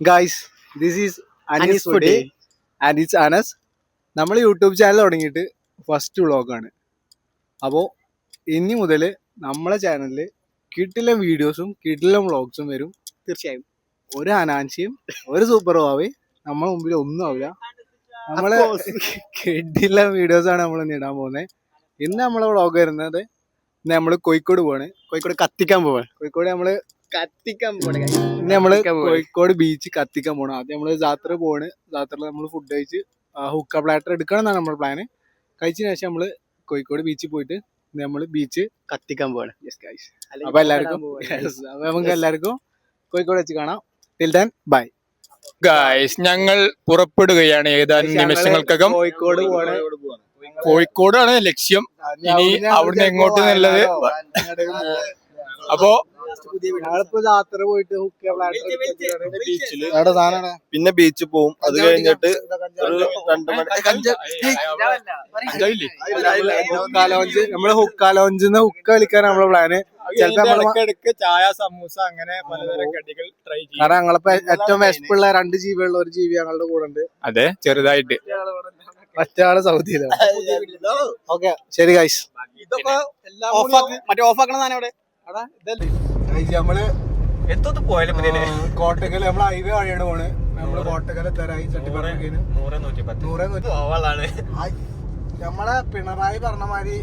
Guys this is Anees foodie and it's Anas നമ്മൾ YouTube channel തുടങ്ങിയിട്ട് first വ്ളോഗാണ് അപ്പോൾ ഇനി മുതൽ നമ്മളെ ചാനലിൽ കിട്ടില്ല വീഡിയോസും കിട്ടില്ല വ്ളോഗ്സും വരും. തീർച്ചയായും. ഒരു അനാൻസിയും ഒരു സൂപ്പർ ഭാവി നമ്മളെ മുമ്പിൽ ഒന്നും ആവില്ല. നമ്മളെ. കിട്ടില്ല വീഡിയോസാണ് നമ്മൾ ഇന്ന് ഇടാൻ പോകുന്നത് ഇന്ന് നമ്മളെ വ്ളോഗ് വരുന്നത് ഇന്ന് നമ്മൾ കോഴിക്കോട് പോവാണ്. കോഴിക്കോട് കത്തിക്കാൻ പോവാണ്. കോഴിക്കോട് നമ്മൾ കത്തിക്കാൻ പോണേ പിന്നെ നമ്മൾ. കോഴിക്കോട് ബീച്ച് കത്തിക്കാൻ പോണം. ആദ്യം നമ്മൾ ജാത്ര പോണ് ജാത്രയിൽ നമ്മൾ ഫുഡ് കഴിച്ച് ഹുക്ക പ്ലാറ്റർ എടുക്കണം എന്നാണ് നമ്മുടെ പ്ലാന് കഴിച്ചതിന് ശേഷം നമ്മൾ കോഴിക്കോട് ബീച്ചിൽ പോയിട്ട് നമ്മൾ ബീച്ച് കത്തിക്കാൻ പോവാണ്. അപ്പൊ എല്ലാവർക്കും അപ്പൊ നമുക്ക് എല്ലാവർക്കും കോഴിക്കോട് വെച്ച് കാണാം. ടിൽ ദൻ ബൈ ഗായ്സ് ഞങ്ങൾ പുറപ്പെടുകയാണ് ഏതാനും നിമിഷങ്ങൾക്കകം. കോഴിക്കോട് പോവാണ്. കോഴിക്കോടാണ് ലക്ഷ്യം. ഇനി അവിടുന്ന് എങ്ങോട്ട് എന്നുള്ളത് അപ്പോ ജാത്ര പോയിട്ട് ബീച്ചിൽ പിന്നെ ബീച്ചിൽ പോവും അത് കഴിഞ്ഞിട്ട് ഒരു രണ്ടു മണി ഹുക്ക ലോഞ്ച് നമ്മൾ ഹുക്ക ലോഞ്ചിന്ന് ഹുക്ക കളിക്കാൻ നമ്മളെ പ്ലാന് ചായ സമൂസ അങ്ങനെ പലതരം കടികൾ ട്രൈ ചെയ്യും കാരണം ഞങ്ങളിപ്പോ ഏറ്റവും വിശപ്പുള്ള രണ്ട് ജീവിയുള്ള ഒരു ജീവി ഞങ്ങളുടെ കൂടെ ഉണ്ട് അതെ ചെറുതായിട്ട് മറ്റാൾ സൗദിയിലാണ് ഓക്കെ ശരി ഗൈസ് മറ്റേ ഓഫ് ആക്കണ സാധനം അവിടെ നമ്മൾ എത്തോട്ട് പോയാലും കോട്ടക്കൽ നമ്മൾ ഹൈവേ വഴിയാണ് പോണ് നമ്മൾ കോട്ടക്കൽ എത്താറായി ചട്ടിപ്പറമ്പേന് നൂറ് നൂറ്റി പത്ത് നൂറെ നൂറ്റി പോവാളാണ് ആയ്. നമ്മളെ പിണറായി പറഞ്ഞ മാതിരി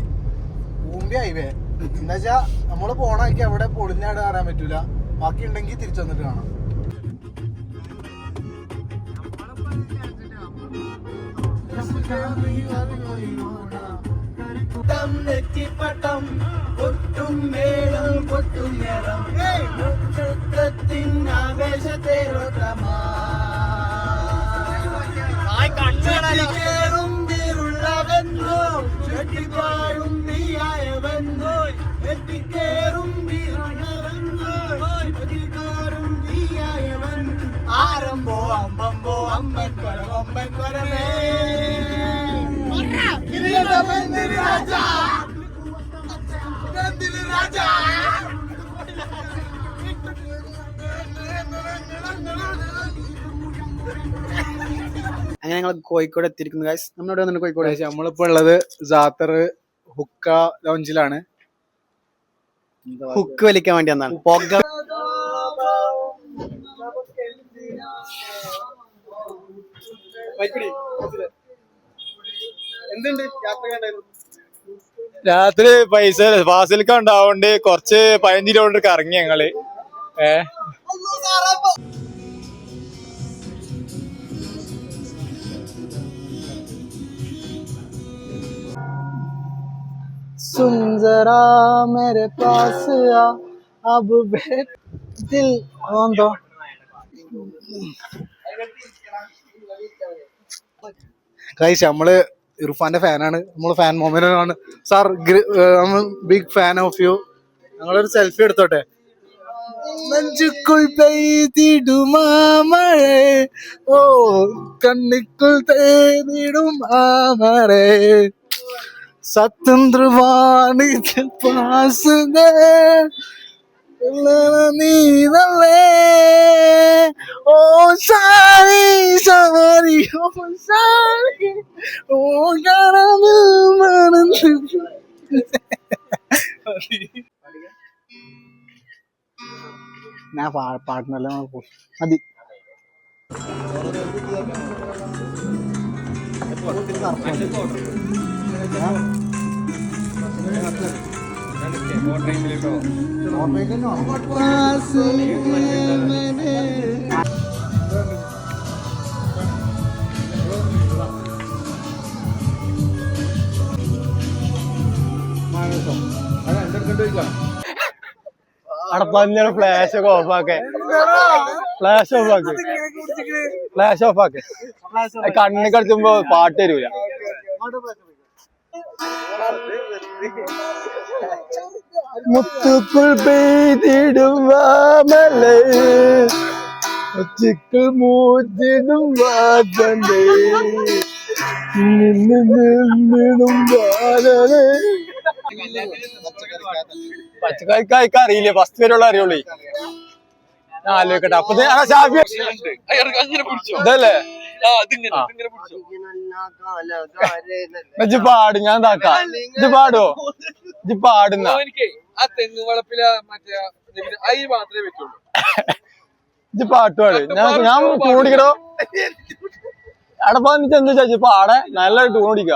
ഊമ്പി ഹൈവേ എന്നുവെച്ചാ നമ്മൾ പോണാക്കി അവിടെ പൊളിഞ്ഞാട് കയറാൻ പറ്റൂല ബാക്കി ഉണ്ടെങ്കിൽ തിരിച്ചു വന്നിട്ട് കാണാം ആരംഭോ അമ്പമ്പോ അമ്പൻ കൊരം അമ്പൻ കൊരമേ രാജാ രാജാ അങ്ങനെ ഞങ്ങൾ കോഴിക്കോട് എത്തിയിരിക്കുന്നു ഗൈസ് നമ്മളിവിടെ വന്നിട്ട് കോഴിക്കോട്? നമ്മളിപ്പോ ഉള്ളത് ജാത്തർ ഹുക്ക ലോഞ്ചിലാണ് ഹുക്ക് വലിക്കാൻ വേണ്ടി വന്നാണ്. പുക എന്തുണ്ട്? യാത്ര രാത്രി പൈസ ഫാസിൽക്ക ഉണ്ടാവുകൊണ്ട് കുറച്ച് പതിനഞ്ച് കിലോമീറ്റർ കറങ്ങി ഞങ്ങൾ. ഏ? सुंदरा मेरे पास आ अब बैठ दिल दो ഗൈസ് നമ്മള് ഇർഫാന്റെ ഫാനാണ് നമ്മള് ഫാൻ മൊമെന്റ് ആണ് sir big fan of you ഞങ്ങളൊരു സെൽഫി എടുത്തോട്ടെ നെഞ്ചുക്കുൾ പെയ്തിടുമാ മഴ ഓ കണ്ണിക്കുൾ തേടിടും ആ മഴ സത്യന്ത്രവാണിത് പാസുതേ നീതല്ലേ. ഓ സാരി സാരി ഓ സാരി ഓ കടമിൽ മണന്ന്. ഞാൻ പാട്ടിനല്ല മതി. അടപ്പഞ്ഞ ഫ്ലാഷ് ഒക്കെ ഓഫ് ആക്കെ. ഫ്ലാഷ് ഓഫ് ആക്ക്. ഫ്ലാഷ് ഓഫ് കണ്ണിൽ കണ്ണ് കളിച്ചുമ്പോ പാട്ട് തരൂല മുത്തുക്കുൾ പെയ്തിടും വാമല വാതലേ നിന്ന് നിന്നിടും വാലേ പച്ചക്കറിക്ക് അറിയില്ലേ? ഫസ്റ്റ് വരെയുള്ള അറിയുള്ളൂ. ആലോചിക്കട്ടെ. അപ്പൊ ഷാഫി. ഇതല്ലേ? ഇജ്ജ് പാട് ഞാൻ ഇതാക്കാം. ഇജ്ജ് പാടുവോ ഇജ്ജ് പാടുന്ന. എനിക്ക് ആ തെങ്ങ് വളപ്പില മറ്റേ അരി മാത്രമേ വെക്കുള്ളൂ. ഇജ്ജ് പാട്ട് പാട്. ഞാൻ ഞാൻ ടൂണിക്കടോ അവിടെ പോന്നിട്ട് എന്താ ചോദിച്ചു പാടെ നല്ല ടൂണിക്ക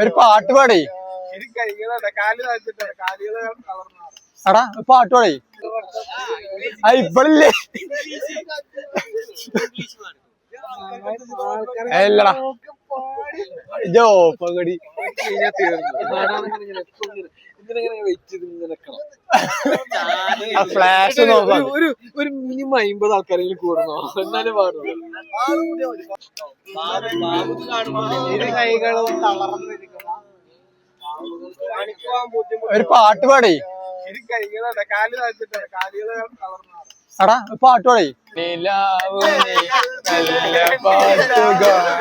ഒരു പാട്ട് പാടേ. എടാ പാട്ട് പാടേ. ആ ഇപ്പഴില്ലേ അല്ലടാ ജോ പകടി. ഇതിനെങ്ങനെ വെയിറ്റ് ചെയ്ത് ഇങ്ങനെ ആ ഫ്ലാഷ് നോക്കാം ഒരു ഒരു മിനിമം അമ്പത് ആൾക്കാരെങ്കിലും കൂടണോ എന്നാലേ പാടുള്ളൂ. ഒരു പാട്ട് പാടേ. എടാ ഒരു പാട്ട് പാടേ. നിലാവ് നീ നല്ല പാട്ടുകാരാ.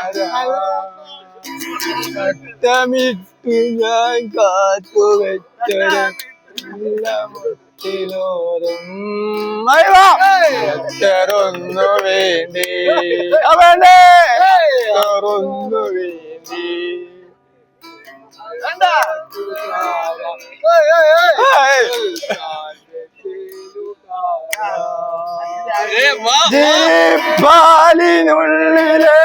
വട്ടമിട്ടു ഞാൻ കാത്തു വെച്ചൊരു എത്രൊന്നു വേണ്ടി. വേണ്ടേ? എത്രൊന്നു വേണ്ടി. പാലിനുള്ളിലെ